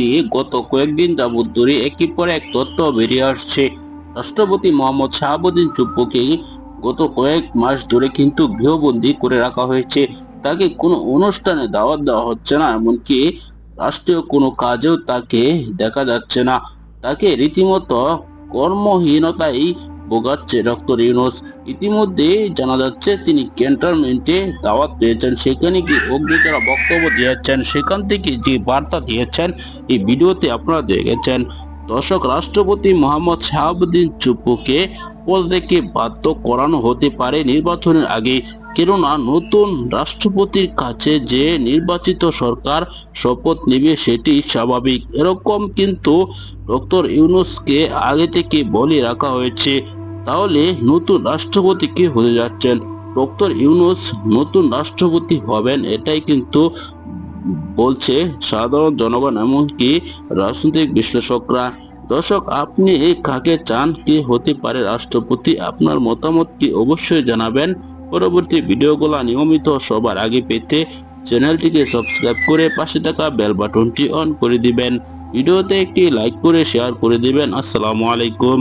নিয়ে গত কয়েকদিন যাবৎ ধরে একই পর এক তথ্য বেরিয়ে আসছে। রাষ্ট্রপতি মোহাম্মদ শাহাবুদ্দিন চুপ্পুকে গত কয়েক মাস ধরে কিন্তু গৃহবন্দী করে রাখা হয়েছে। তাকে কোনো অনুষ্ঠানে দাওয়াত দেওয়া হচ্ছে না, এমনকি রাষ্ট্রীয় কোনো কাজেও তাকে দেখা যাচ্ছে না। তাকে রীতিমতো কর্মহীনতাই ভোগাচ্ছে ডক্টর ইউনুস। ইতিমধ্যে জানা যাচ্ছে, তিনি ক্যান্টনমেন্টে দাওয়াত পেয়েছেন। সেখানে কি অগ্নিতারা বক্তব্য দিয়েছেন। সেখান থেকে যে বার্তা দিয়েছেন, এই ভিডিওতে আপনারা দেখেছেন, দর্শক রাষ্ট্রপতি মোহাম্মদ শাহাবুদ্দিন চুপ্পুকে পদ থেকে বাধ্য করানো হতে পারে। নির্বাচনের আগে কেননা, নতুন রাষ্ট্রপতির কাছে যে নির্বাচিত সরকার শপথ নেবে, সেটি স্বাভাবিক। এরকম কিন্তু ডক্টর ইউনুসকে আগে থেকে বলে রাখা হয়েছে। তাহলে নতুন রাষ্ট্রপতি কে হতে যাচ্ছেন? ডক্টর ইউনুস নতুন রাষ্ট্রপতি হবেন, এটাই কিন্তু বলছে সাধারণ জনগণ এমনকি রাজনৈতিক বিশ্লেষকরা। দর্শক, আপনি কাকে চান? কে হতে পারে রাষ্ট্রপতি? আপনার মতামত কি অবশ্যই জানাবেন। পরবর্তী ভিডিওগুলো নিয়মিত সবার আগে পেতে চ্যানেলটিকে সাবস্ক্রাইব করে পাশে থাকা বেল বাটনটি অন করে দিবেন। ভিডিওতে একটি লাইক করে শেয়ার করে দিবেন। আসসালামু আলাইকুম।